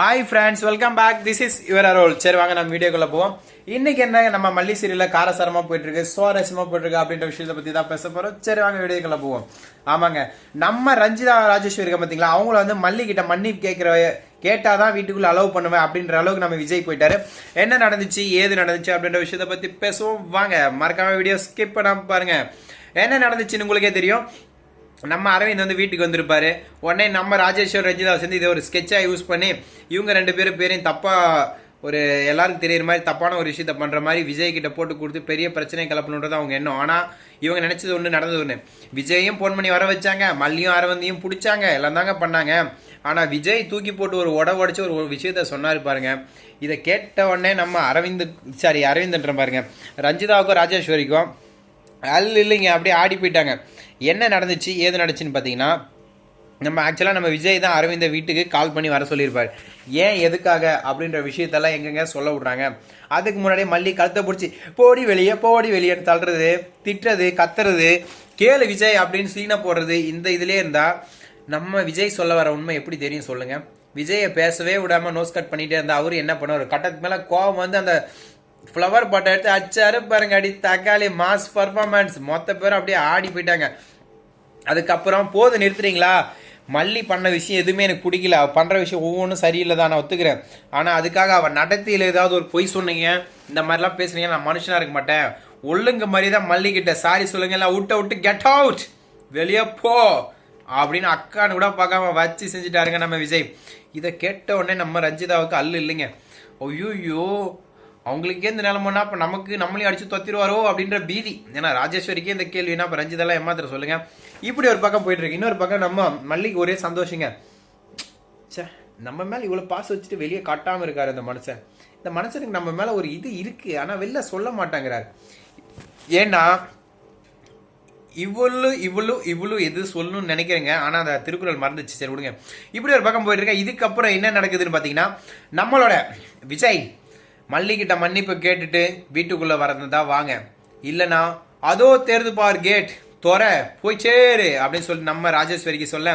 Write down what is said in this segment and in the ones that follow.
Hi friends welcome back this is your அரோல் சரி வாங்க நம்ம வீடியோக்குள்ளே போவோம். இன்னைக்கு என்ன நம்ம மல்லி சீரியல்ல காரசாரமாக போயிட்டு இருக்கு சுவாரஸ்யமா அப்படின்ற விஷயத்தை பற்றி தான் பேச போகிறோம் சரி வாங்க வீடியோக்குள்ள போவோம். ஆமாங்க. நம்ம ரஞ்சிதா ராஜேஸ்வரி இருக்க பார்த்தீங்களா அவங்கள வந்து மல்லி மன்னிப்பு கேட்குற கேட்டால் தான் வீட்டுக்குள்ள அலோவ் பண்ணுவேன் அப்படின்ற அளவுக்கு நம்ம விஜய் போயிட்டாரு. என்ன நடந்துச்சு? ஏது நடந்துச்சு? அப்படின்ற விஷயத்தை பற்றி பேசுவோம். வாங்க மறக்காம வீடியோ ஸ்கிப் பண்ணாம பாருங்க. என்ன நடந்துச்சுன்னு உங்களுக்கே தெரியும். நம்ம அரவிந்த் வந்து வீட்டுக்கு வந்திருப்பாரு. உடனே நம்ம ராஜேஸ்வர் ரஞ்சிதா சேர்ந்து இதை ஒரு ஸ்கெட்சாக யூஸ் பண்ணி இவங்க ரெண்டு பேரும் பேரையும் தப்பாக ஒரு எல்லாருக்கும் தெரியுற மாதிரி தப்பான ஒரு விஷயத்த பண்ணுற மாதிரி விஜய் கிட்ட போட்டு கொடுத்து பெரிய பிரச்சனை கிளப்பணுன்றது அவங்க எண்ணம். ஆனால் இவங்க நினச்சது ஒன்று நடந்தது ஒன்று விஜயையும் ஃபோன் பண்ணி வர வச்சாங்க. மல்லியும் அரவிந்தையும் பிடிச்சாங்க. எல்லாம் தாங்க பண்ணாங்க. ஆனால் விஜய் தூக்கி போட்டு ஒரு உட உடச்சி ஒரு ஒரு விஷயத்த சொன்னார் பாருங்க. இதை கேட்ட உடனே நம்ம அரவிந்த் சாரி அரவிந்த்ன்ற பாருங்க. ரஞ்சிதாவுக்கும் ராஜேஸ்வரிக்கும் அல் இல்லைங்க அப்படியே ஆடி போயிட்டாங்க. என்ன நடந்துச்சு ஏது நடந்துச்சுன்னு பார்த்தீங்கன்னா நம்ம ஆக்சுவலாக நம்ம விஜய் தான் அரவிந்த வீட்டுக்கு கால் பண்ணி வர சொல்லியிருப்பார். ஏன் எதுக்காக அப்படின்ற விஷயத்தெல்லாம் எங்கெங்க சொல்ல விட்றாங்க? அதுக்கு முன்னாடியே மல்லி கழுத்தை பிடிச்சி போடி வெளியே போடி வெளியேன்னு தள்ளுறது திட்டுறது கத்துறது கேளு விஜய் அப்படின்னு சீனை போடுறது இந்த இதுலேயே இருந்தால் நம்ம விஜய் சொல்ல வர உண்மை எப்படி தெரியும் சொல்லுங்கள் விஜயை பேசவே விடாமல் நோஸ் கட் பண்ணிகிட்டே இருந்தால் அவரு என்ன பண்ணுவார்? கட்டத்துக்கு மேலே கோவம் வந்து அந்த ஃப்ளவர் பாட்டை எடுத்து அச்சாரு பாருங்க அடி தக்காளி மாஸ் பர்ஃபார்மன்ஸ் மொத்த பேரும் அப்படியே ஆடி போயிட்டாங்க. அதுக்கப்புறம் போது நிறுத்துறீங்களா? மல்லி பண்ண விஷயம் எதுவுமே எனக்கு பிடிக்கல. அவள் பண்ணுற விஷயம் ஒவ்வொன்றும் சரியில்லை தான் நான் ஒத்துக்கிறேன். ஆனால் அதுக்காக அவள் நடத்தியில் ஏதாவது ஒரு பொய் சொன்னீங்க இந்த மாதிரிலாம் பேசுனீங்க நான் மனுஷனாக இருக்க மாட்டேன். ஒழுங்க மாதிரி தான் மல்லிக்கிட்ட சாரி சொல்லுங்க எல்லாம் விட்ட விட்டு கெட் அவுட் வெளியே போ அப்படின்னு அக்கான்னு கூட பார்க்காம வச்சு செஞ்சுட்டாருங்க நம்ம விஜய். இதை கேட்ட உடனே நம்ம ரஞ்சிதாவுக்கு அல்லு இல்லைங்க. ஐயோ. அவங்களுக்கே இந்த நிலமன்னா அப்போ நமக்கு நம்மளையும் அடிச்சு தொத்திருவாரோ அப்படின்ற பீதி. ஏன்னா ராஜேஸ்வரிக்கே இந்த கேள்வினா இப்போ ரஞ்சிதெல்லாம் ஏமாத்திர சொல்லுங்க. இப்படி ஒரு பக்கம் போயிட்டுருக்கு இன்னொரு பக்கம் நம்ம மல்லிக்கு ஒரே சந்தோஷங்க. ச்சே நம்ம மேலே இவ்வளோ பாசம் வச்சுட்டு வெளியே காட்டாமல் இருக்காரு இந்த மனுஷன். இந்த மனுஷனுக்கு நம்ம மேலே ஒரு இது இருக்கு. ஆனால் வெளில சொல்ல மாட்டாங்கிறார். ஏன்னா இவ்வளவு இவ்வளோ இவ்வளோ எது சொல்லணும்னு நினைக்கிறேங்க. ஆனால் அந்த திருக்குறள் மறந்துச்சு சரி விடுங்க. இப்படி ஒரு பக்கம் போயிட்டு இதுக்கப்புறம் என்ன நடக்குதுன்னு பார்த்தீங்கன்னா நம்மளோட விஜய் மல்லிக்கிட்ட மன்னிப்பு கேட்டுட்டு வீட்டுக்குள்ள வரந்ததா வாங்க. இல்லனா அதோ தேர்ந்து பார் கேட் தொற போய் சேரு அப்படின்னு சொல்லி நம்ம ராஜேஸ்வரிக்கு சொல்ல.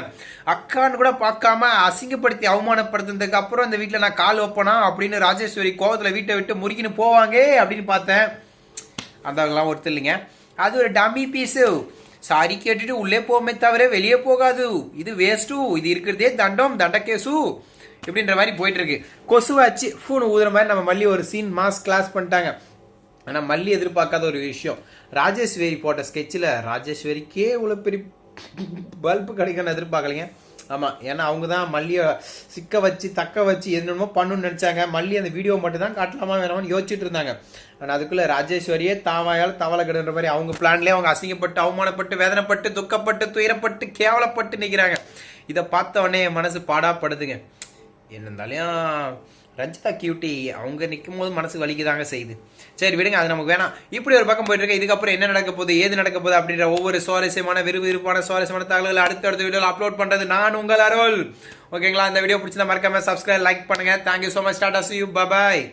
அக்கான்னு கூட பார்க்காம அசிங்கப்படுத்தி அவமானப்படுத்தினதுக்கு அப்புறம் இந்த வீட்டில் நான் கால் வைப்பனா அப்படின்னு ராஜேஸ்வரி கோவத்தில் வீட்டை விட்டு முறுக்கின்னு போவாங்க அப்படின்னு பார்த்தேன். அந்தவங்களாம் ஒருத்தர் இல்லைங்க. அது ஒரு டம்மி பீஸு. சாரி கேட்டுட்டு உள்ளே போமே தவிர வெளியே போகாது. இது வேஸ்ட்டு. இது இருக்கிறதே தண்டம் தண்டக்கேசு. இப்படின்ற மாதிரி போயிட்டு இருக்கு கொசுவாச்சு ஃபோன் ஊதுற மாதிரி நம்ம மல்லி ஒரு சீன் மாஸ் கிளாஸ் பண்ணிட்டாங்க. ஆனால் மல்லி எதிர்பார்க்காத ஒரு விஷயம். ராஜேஸ்வரி போட்ட ஸ்கெட்சில் ராஜேஸ்வரிக்கே இவ்வளோ பெரிய பல்பு கிடைக்கும்னு எதிர்பார்க்கலைங்க. ஆமாம் ஏன்னா அவங்க தான் மல்லியை சிக்க வச்சு தக்க வச்சு என்னென்னமோ பண்ணணும்னு நினச்சாங்க. மல்லி அந்த வீடியோ மட்டும் தான் காட்டலாமா வேணாமான்னு யோசிச்சுட்டு இருந்தாங்க. ஆனால் அதுக்குள்ளே ராஜேஸ்வரியே தாவாயால் தவளை கிடன்ற மாதிரி அவங்க பிளான்லேயே அவங்க அசிங்கப்பட்டு அவமானப்பட்டு வேதனைப்பட்டு துக்கப்பட்டு துயரப்பட்டு கேவலப்பட்டு நிற்கிறாங்க இதை பார்த்த உடனே என் மனசு பாடாப்படுதுங்க. என்ன இருந்தாலும் ரஞ்சிதா கியூட்டி அவங்க நிற்கும் போது மனசு வலிக்குதாங்க செய்யுது சரி விடுங்க அது நமக்கு வேணாம். இப்படி ஒரு பக்கம் போயிட்டு இருக்கு. இதுக்கப்புறம் என்ன நடக்க போகுது ஏது நடக்க போகுது அப்படின்ற ஒவ்வொரு சுவாரஸ்யமான விறுவிறுப்பான சுவாரஸ்யமான தாள்களை அடுத்த அடுத்த வீடியோவில் அப்லோட் பண்ணுறது நான் உங்கள் அருள். ஓகேங்களா? இந்த வீடியோ பிடிச்சிருந்தா மறக்காம சப்ஸ்கிரைப் லைக் பண்ணுங்க. Thank you so much tata see you bye bye